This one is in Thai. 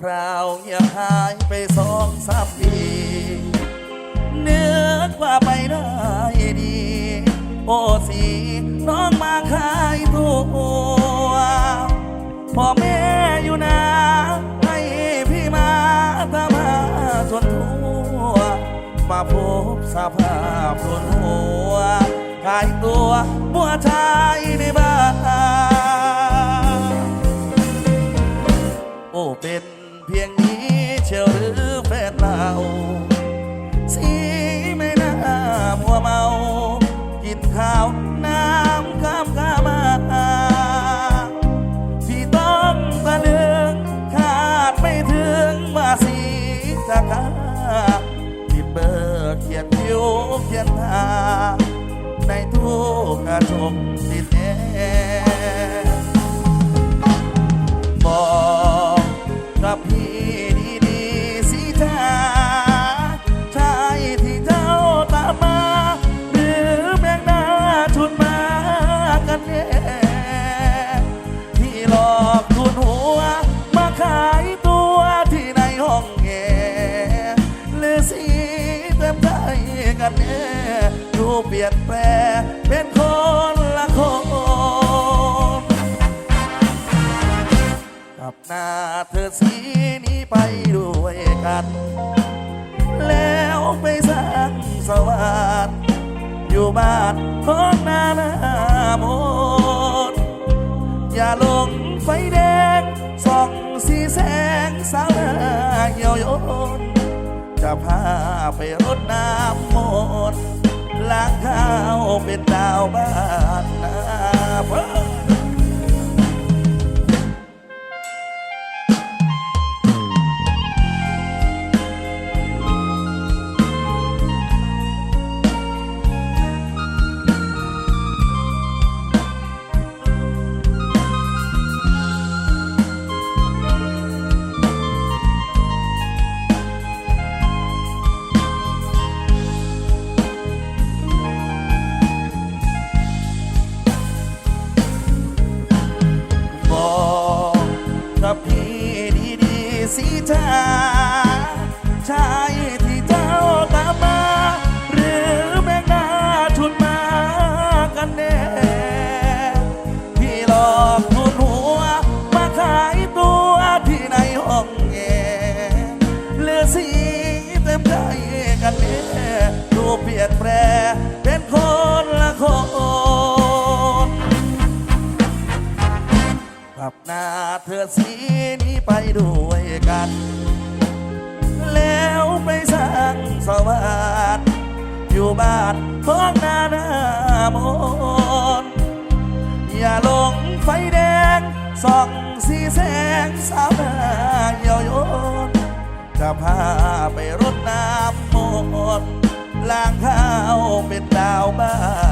คราวเงียบหายไปสองสามปีเนื้อกว่าไปได้ดี โอ้สีน้องมาขายตัวพ่อแม่อยู่นาให้พี่มาตามหาจนทั่ว มาพบสภาพปวดหัวขายตัวบัวชายในบ้านโอ้เป็น เพียงนี้เชียวหรือแฟนเราสีไม่น่ามัวเมากินข้าวน้ำข้ามข้ามาพี่ต้องตะลึงขาดไม่ถึงมาสีจากาที่เบอร์เขียนคิวเขียนทาในทุกกระจกติดแอ กันแน่ดูเปลี่ยนแปลงเป็นคนละคนกับหน้าเธอสีนี้ไปด้วยกัน แล้วไปสร้างสวรรค์อยู่บ้านของนาหน้ามนต์อย่าลงไฟแดงส่องสีแสงสาวหน้าเหี่ยวยน จะพาไปรดน้ำมนต์ล้างเท้าเป็นดาวบ้านนา สิจ้าชายที่เจ้าตามมา หรือแมงดาชุดมากันแน่พี่หลอกทุนหัว มาขายตัวที่ในห้องแงเหลือสีเต็มใจกันแน่ดูเปลี่ยนแปลเป็นคนละคนกับหน้าเธอสี ด้วยกัน แล้วไปสร้างสวรรค์อยู่บ้านของนาหน้ามนอย่าลงไฟแดงส่องสีแสงสาวน้าเหี่ยวยนจะพาไปรดน้ำมนต์ล้างข้าวเป็นดาวบ้าน